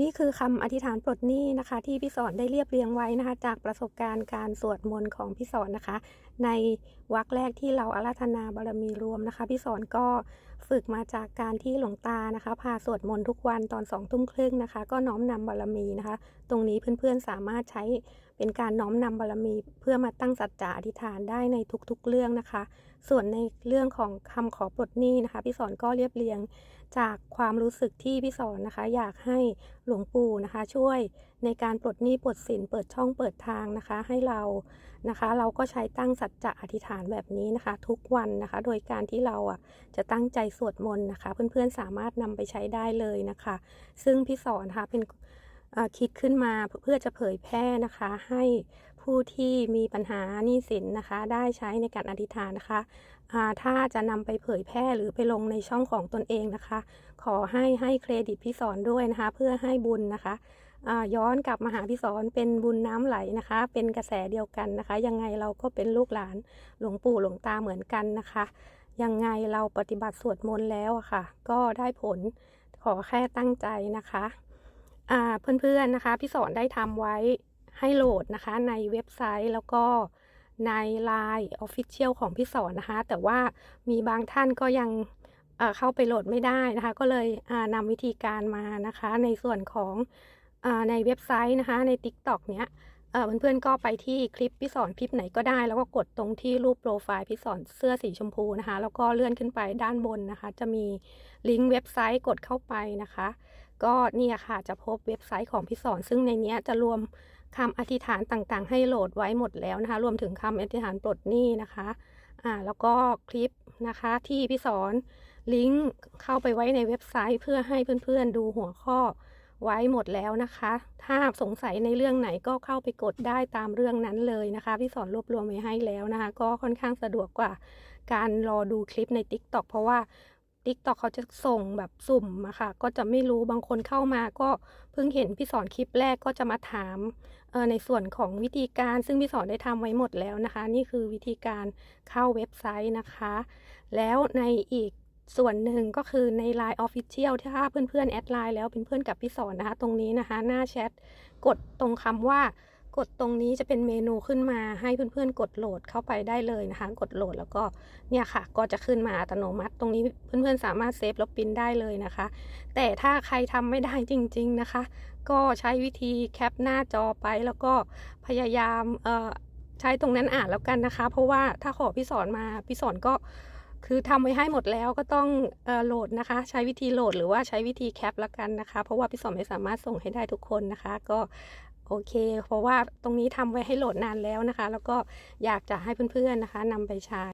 นี่คือคำอธิษฐานปลดหนี้นะคะ ที่พี่สอนได้เรียบเรียงไว้นะคะ จากประสบการณ์การสวดมนต์ของพี่สอนนะคะ ในวรรคแรกที่เราอาราธนาบารมีรวมนะคะ พี่สอนก็ฝึกมาจากการที่หลวงตานะคะ พาสวดมนต์ทุกวันตอนสองทุ่มครึ่งนะคะ ก็น้อมนำบารมีนะคะ ตรงนี้เพื่อนๆสามารถใช้เป็นการน้อมนำบารมีเพื่อมาตั้งสัจจะอธิษฐานได้ในทุกๆเรื่องนะคะ ส่วนในเรื่องของคำขอปลดหนี้นะคะ พี่สอนก็เรียบเรียงจากความรู้สึกที่พี่สอนนะคะ อยากให้หลวงปู่นะคะ ช่วยในการปลดหนี้ปลดสินเปิดช่องเปิดทางนะคะ ให้เรานะคะ เราก็ใช้ตั้งสัจจะอธิษฐานแบบนี้นะคะ ทุกวันนะคะ โดยการที่เราอะจะตั้งใจสวดมนต์นะคะ เพื่อนๆสามารถนำไปใช้ได้เลยนะคะ ซึ่งพี่สอนนะคะเป็นคิดขึ้นมาเพื่อจะเผยแพร่นะคะ ให้ผู้ที่มีปัญหาหนี้สินนะคะ ได้ใช้ในการอธิษฐานนะคะถ้าจะนำไปเผยแพร่หรือไปลงในช่องของตนเองนะคะ ขอให้ให้เครดิตพี่สอนด้วยนะคะ เพื่อให้บุญนะคะย้อนกลับมาหาพี่สอนเป็นบุญน้ำไหลนะคะ เป็นกระแสเดียวกันนะคะ ยังไงเราก็เป็นลูกหลานหลวงปู่หลวงตาเหมือนกันนะคะ ยังไงเราปฏิบัติสวดมนต์แล้วอะค่ะ ก็ได้ผลขอแค่ตั้งใจนะคะอ่าเพื่อนๆนะคะ พี่สอนได้ทำไว้ให้โหลดนะคะ ในเว็บไซต์แล้วก็ใน Line Official ของพี่สอนนะคะ แต่ว่ามีบางท่านก็ยังเข้าไปโหลดไม่ได้นะคะ ก็เลยนำวิธีการมานะคะ ในส่วนของอในเว็บไซต์นะคะ ใน TikTok เนี้ย เพื่อนๆก็ไปที่คลิปพี่สอนคลิปไหนก็ได้ แล้วก็กดตรงที่รูปโปรไฟล์พี่สอนเสื้อสีชมพูนะคะ แล้วก็เลื่อนขึ้นไปด้านบนนะคะ จะมีลิงก์เว็บไซต์กดเข้าไปนะคะ ก็เนี่ยค่ะจะพบเว็บไซต์ของพี่สอน ซึ่งในนี้จะรวมคำอธิษฐานต่างๆ ให้โหลดไว้หมดแล้วนะคะ รวมถึงคำอธิษฐานปลดหนี้นะคะอ่าแล้วก็คลิปนะคะที่พี่สอนลิงก์เข้าไปไว้ในเว็บไซต์เพื่อให้เพื่อนๆดูหัวข้อ ไว้หมดแล้วนะคะ ถ้าสงสัยในเรื่องไหนก็เข้าไปกดได้ตามเรื่องนั้นเลยนะคะ พี่สอนรวบรวมไว้ให้แล้วนะคะ ก็ค่อนข้างสะดวกกว่า การรอดูคลิปใน TikTok เพราะว่า TikTok เขาจะส่งแบบสุ่มอะค่ะ ก็จะไม่รู้บางคนเข้ามาก็เพิ่งเห็นพี่สอนคลิปแรกก็จะมาถามในส่วนของวิธีการซึ่งพี่สอนได้ทำไว้หมดแล้วนะคะ นี่คือวิธีการเข้าเว็บไซต์นะคะ แล้วในอีก ส่วนหนึ่งก็คือใน Line Official ถ้าเพื่อนๆ แอดไลน์แล้วเป็นเพื่อนกับพี่สอนนะคะ ตรงนี้นะคะ หน้าแชทกดตรงคำว่ากดตรงนี้จะเป็นเมนูขึ้นมาให้เพื่อนๆ กดโหลดเข้าไปได้เลยนะคะ กดโหลดแล้วก็เนี่ยค่ะ ก็จะขึ้นมาอัตโนมัติ ตรงนี้เพื่อนๆ สามารถเซฟแล้วปิ้นได้เลยนะคะ แต่ถ้าใครทำไม่ได้จริง ๆนะคะ ก็ใช้วิธีแคปหน้าจอไปแล้วก็พยายามเอ่อใช้ตรงนั้นอ่านแล้วกันนะคะ เพราะว่าถ้าขอพี่สอนมาพี่สอนก็ คือทำไว้ให้หมดแล้วก็ต้องโหลดนะคะ ใช้วิธีโหลดหรือว่าใช้วิธีแคปละกันนะคะ เพราะว่าพี่สอนไม่สามารถส่งให้ได้ทุกคนนะคะ ก็โอเค เพราะว่าตรงนี้ทำไว้ให้โหลดนานแล้วนะคะ แล้วก็อยากจะให้เพื่อนๆนะคะนำไปใช้